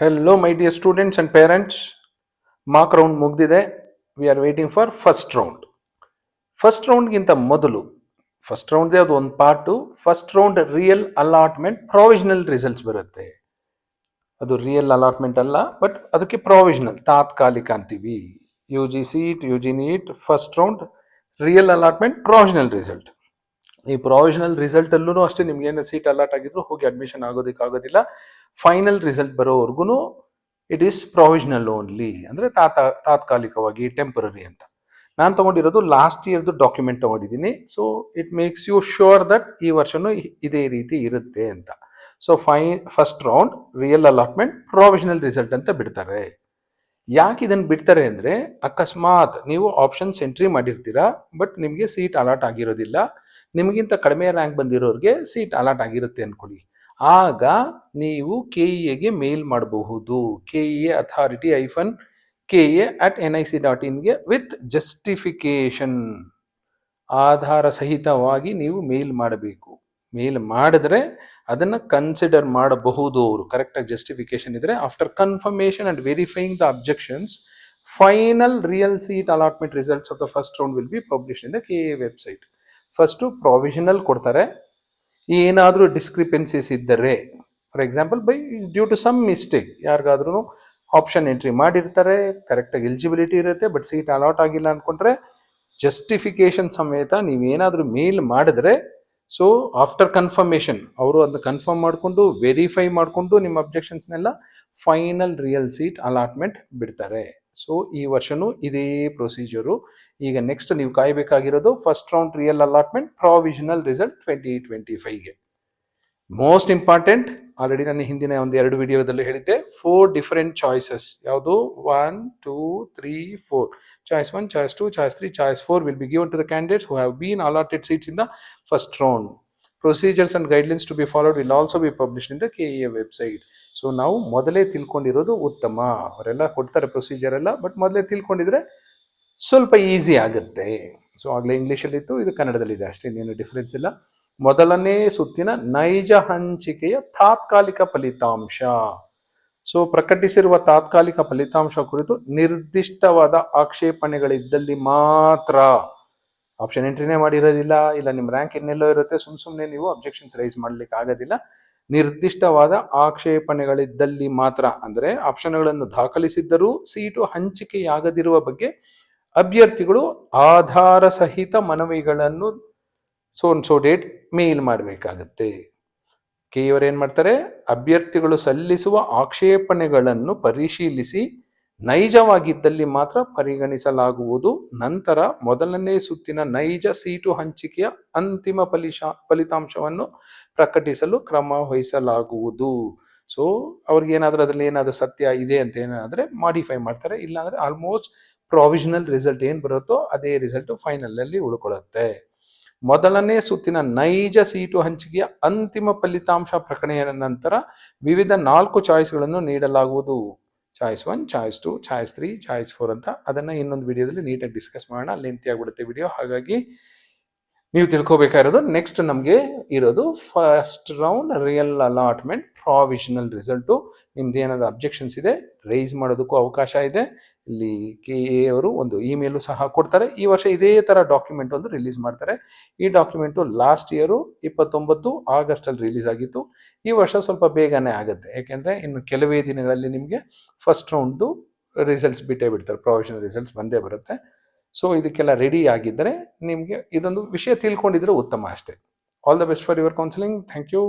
Hello my dear students and parents mark round ಮುಗಿದಿದೆ. We are waiting for first round first round ಮೊದಲು first ರೌಂಡ್ದೇ ಅದು ಒಂದು part first round real allotment provisional results ಬರುತ್ತೆ. ಅದು real allotment ಅಲ್ಲ but ಅದಕ್ಕೆ ಪ್ರಾವಿಷನಲ್ ತಾತ್ಕಾಲಿಕ ಅಂತೀವಿ. U G C ET U G NEET first round real allotment provisional result ಈ ಪ್ರೊವಿಷನಲ್ ರಿಸಲ್ಟ್ ಅಲ್ಲೂ ಅಷ್ಟೇ ನಿಮ್ಗೆ ಏನು ಸೀಟ್ ಅಲಾಟ್ ಆಗಿದ್ರು ಹೋಗಿ ಅಡ್ಮಿಷನ್ ಆಗೋದಕ್ಕೆ ಆಗೋದಿಲ್ಲ ಫೈನಲ್ ರಿಸಲ್ಟ್ ಬರೋವರೆಗೂ ಇಟ್ ಈಸ್ ಪ್ರೊವಿಷನಲ್ ಓನ್ಲಿ ಅಂದ್ರೆ ತಾತ, ತಾತ್ಕಾಲಿಕವಾಗಿ ಟೆಂಪರರಿ ಅಂತ. ನಾನು ತಗೊಂಡಿರೋದು ಲಾಸ್ಟ್ ಇಯರ್ದು ಡಾಕ್ಯುಮೆಂಟ್ ತಗೊಂಡಿದ್ದೀನಿ. So it makes you sure that ಈ ವರ್ಷನೂ ಇದೇ ರೀತಿ ಇರುತ್ತೆ ಅಂತ. So five first round real allotment provisional result ಅಂತ ಬಿಡ್ತಾರೆ. ಯಾಕೆ ಇದನ್ನು ಬಿಡ್ತಾರೆ ಅಂದರೆ ಅಕಸ್ಮಾತ್ ನೀವು ಆಪ್ಷನ್ಸ್ ಎಂಟ್ರಿ ಮಾಡಿರ್ತೀರಾ ಬಟ್ ನಿಮಗೆ ಸೀಟ್ ಅಲಾಟ್ ಆಗಿರೋದಿಲ್ಲ. ನಿಮಗಿಂತ ಕಡಿಮೆ ರ್ಯಾಂಕ್ ಬಂದಿರೋರಿಗೆ ಸೀಟ್ ಅಲಾಟ್ ಆಗಿರುತ್ತೆ ಅನ್ಕೊಳ್ಳಿ. ಆಗ ನೀವು ಕೆ ಇಗೆ ಮೇಲ್ ಮಾಡಬಹುದು. K E authority hyphen K A at N I C dot ಇನ್ಗೆ with justification ಆಧಾರ ಸಹಿತವಾಗಿ ನೀವು ಮೇಲ್ ಮಾಡಬೇಕು. ಮೇಲ್ ಮಾಡಿದ್ರೆ ಅದನ್ನು ಕನ್ಸಿಡರ್ ಮಾಡಬಹುದು ಅವರು. ಕರೆಕ್ಟಾಗಿ ಜಸ್ಟಿಫಿಕೇಶನ್ ಇದ್ರೆ after confirmation and verifying the objections final real seat allotment results of the first round will be publish in the K A website first provisional ಕೊಡ್ತಾರೆ. ಏನಾದರೂ ಡಿಸ್ಕ್ರಿಪೆನ್ಸೀಸ್ ಇದ್ದರೆ for example by due to some mistake ಯಾರಿಗಾದ್ರೂ option entry ಮಾಡಿರ್ತಾರೆ ಕರೆಕ್ಟಾಗಿ eligibility ಇರುತ್ತೆ but seat allot ಆಗಿಲ್ಲ ಅಂದ್ಕೊಂಡ್ರೆ justification ಸಮೇತ ನೀವೇನಾದರೂ ಮೇಲ್ ಮಾಡಿದ್ರೆ ಸೊ ಆಫ್ಟರ್ ಕನ್ಫರ್ಮೇಷನ್ ಅವರು ಅದನ್ನ ಕನ್ಫರ್ಮ್ ಮಾಡಿಕೊಂಡು ವೆರಿಫೈ ಮಾಡಿಕೊಂಡು ನಿಮ್ಮ ಅಬ್ಜೆಕ್ಷನ್ಸ್ನೆಲ್ಲ ಫೈನಲ್ ರಿಯಲ್ ಸೀಟ್ ಅಲಾಟ್ಮೆಂಟ್ ಬಿಡ್ತಾರೆ. ಸೊ ಈ ವರ್ಷನೂ ಇದೇ ಪ್ರೊಸೀಜರು ಈಗ ನೆಕ್ಸ್ಟ್ ನೀವು ಕಾಯಬೇಕಾಗಿರೋದು first round real allotment provisional result twenty twenty ಫೈವ್ಗೆ most important already ನಾನು ಹಿಂದಿನ ಒಂದು ಎರಡು ವಿಡಿಯೋದಲ್ಲಿ ಹೇಳಿದ್ದೆ ಫೋರ್ ಡಿಫರೆಂಟ್ ಚಾಯ್ಸಸ್ ಯಾವುದು? One two three four choice one choice two choice three choice four will be given to the candidates who have been allotted seats in the first round procedures and guidelines to be followed will also be publish in the K A website so ನಾವು ಮೊದಲೇ ತಿಳ್ಕೊಂಡಿರೋದು ಉತ್ತಮ. ಅವರೆಲ್ಲ ಕೊಡ್ತಾರೆ procedure ಎಲ್ಲ but ಮೊದಲೇ ತಿಳ್ಕೊಂಡಿದ್ರೆ ಸ್ವಲ್ಪ easy ಆಗುತ್ತೆ. So ಆಗಲೇ ಇಂಗ್ಲೀಷಲ್ಲಿತ್ತು ಇದು ಕನ್ನಡದಲ್ಲಿದೆ ಅಷ್ಟೇ, ಇನ್ನೇನು ಡಿಫ್ರೆನ್ಸ್ ಇಲ್ಲ. ಮೊದಲನೇ ಸುತ್ತಿನ ನೈಜ ಹಂಚಿಕೆಯ ತಾತ್ಕಾಲಿಕ ಫಲಿತಾಂಶ. ಸೊ ಪ್ರಕಟಿಸಿರುವ ತಾತ್ಕಾಲಿಕ ಫಲಿತಾಂಶ ಕುರಿತು ನಿರ್ದಿಷ್ಟವಾದ ಆಕ್ಷೇಪಣೆಗಳಿದ್ದಲ್ಲಿ ಮಾತ್ರ ಆಪ್ಷನ್ ಎಂಟ್ರಿನೇ ಮಾಡಿರೋದಿಲ್ಲ, ಇಲ್ಲ ನಿಮ್ಮ ರ್ಯಾಂಕ್ ಇನ್ನೆಲ್ಲೋ ಇರುತ್ತೆ, ಸುಮ್ ಸುಮ್ಮನೆ ನೀವು ಅಬ್ಜೆಕ್ಷನ್ಸ್ ರೈಸ್ ಮಾಡ್ಲಿಕ್ಕೆ ಆಗೋದಿಲ್ಲ. ನಿರ್ದಿಷ್ಟವಾದ ಆಕ್ಷೇಪಣೆಗಳಿದ್ದಲ್ಲಿ ಮಾತ್ರ, ಅಂದರೆ ಆಪ್ಷನ್ಗಳನ್ನು ದಾಖಲಿಸಿದ್ದರೂ ಸೀಟು ಹಂಚಿಕೆಯಾಗದಿರುವ ಬಗ್ಗೆ ಅಭ್ಯರ್ಥಿಗಳು ಆಧಾರ ಸಹಿತ ಮನವಿಗಳನ್ನು ಸೊ ಸೊ ಡೇಟ್ ಮೇಲ್ ಮಾಡಬೇಕಾಗತ್ತೆ. ಕೆ ಏನು ಮಾಡ್ತಾರೆ? ಅಭ್ಯರ್ಥಿಗಳು ಸಲ್ಲಿಸುವ ಆಕ್ಷೇಪಣೆಗಳನ್ನು ಪರಿಶೀಲಿಸಿ ನೈಜವಾಗಿದ್ದಲ್ಲಿ ಮಾತ್ರ ಪರಿಗಣಿಸಲಾಗುವುದು. ನಂತರ ಮೊದಲನೇ ಸುತ್ತಿನ ನೈಜ ಸೀಟು ಹಂಚಿಕೆಯ ಅಂತಿಮ ಫಲಿಶ, ಫಲಿತಾಂಶವನ್ನು ಪ್ರಕಟಿಸಲು ಕ್ರಮ ವಹಿಸಲಾಗುವುದು. ಸೊ ಅವ್ರಿಗೆ ಏನಾದರೂ ಅದರಲ್ಲಿ ಏನಾದರೂ ಸತ್ಯ ಇದೆ ಅಂತ ಏನಾದರೆ ಮಾಡಿಫೈ ಮಾಡ್ತಾರೆ. ಇಲ್ಲಾಂದ್ರೆ ಆಲ್ಮೋಸ್ಟ್ ಪ್ರಾವಿಷನಲ್ ರಿಸಲ್ಟ್ ಏನು ಬರುತ್ತೋ ಅದೇ ರಿಸಲ್ಟ್ ಫೈನಲ್ ಅಲ್ಲಿ ಉಳ್ಕೊಳ್ಳುತ್ತೆ. ಮೊದಲನೇ ಸುತ್ತಿನ ನೈಜ ಸೀಟು ಹಂಚಿಕೆಯ ಅಂತಿಮ ಫಲಿತಾಂಶ ಪ್ರಕಟಣೆಯ ನಂತರ ವಿವಿಧ ನಾಲ್ಕು ಚಾಯ್ಸ್ಗಳನ್ನು ನೀಡಲಾಗುವುದು. Choice one, choice two, choice three, choice four ಅಂತ ಅದನ್ನು ಇನ್ನೊಂದು ವಿಡಿಯೋದಲ್ಲಿ ನೀಟಾಗಿ ಡಿಸ್ಕಸ್ ಮಾಡೋಣ. ಲೆಂತಿ ಆಗ್ಬಿಡುತ್ತೆ ವಿಡಿಯೋ. ಹಾಗಾಗಿ ನೀವು ತಿಳ್ಕೋಬೇಕಾಗಿರೋದು ನೆಕ್ಸ್ಟ್ ನಮಗೆ ಇರೋದು first round real allotment provisional result. ನಿಮ್ದು ಏನಾದರೂ ಅಬ್ಜೆಕ್ಷನ್ಸ್ ಇದೆ, ರೈಸ್ ಮಾಡೋದಕ್ಕೂ ಅವಕಾಶ ಇದೆ. ಇಲ್ಲಿ ಕೆ ಎ ಅವರು ಒಂದು ಇಮೇಲು ಸಹ ಕೊಡ್ತಾರೆ. ಈ ವರ್ಷ ಇದೇ ಥರ ಡಾಕ್ಯುಮೆಂಟ್ ಒಂದು ರಿಲೀಸ್ ಮಾಡ್ತಾರೆ. ಈ ಡಾಕ್ಯುಮೆಂಟು ಲಾಸ್ಟ್ ಇಯರು ಇಪ್ಪತ್ತೊಂಬತ್ತು ಆಗಸ್ಟಲ್ಲಿ ರಿಲೀಸ್ ಆಗಿತ್ತು. ಈ ವರ್ಷ ಸ್ವಲ್ಪ ಬೇಗನೆ ಆಗುತ್ತೆ. ಯಾಕೆಂದರೆ ಇನ್ನು ಕೆಲವೇ ದಿನಗಳಲ್ಲಿ ನಿಮಗೆ ಫಸ್ಟ್ ರೌಂಡ್ದು ರಿಸಲ್ಟ್ಸ್ ಬಿಟ್ಟೇ ಬಿಡ್ತಾರೆ. ಪ್ರೊವಿಷನಲ್ ರಿಸಲ್ಟ್ಸ್ ಬಂದೇ ಬರುತ್ತೆ. ಸೊ, ಇದಕ್ಕೆಲ್ಲ ರೆಡಿ ಆಗಿದ್ದರೆ ನಿಮಗೆ ಇದೊಂದು ವಿಷಯ ತಿಳ್ಕೊಂಡಿದ್ರೆ ಉತ್ತಮ ಅಷ್ಟೇ. All the best for your counselling thank you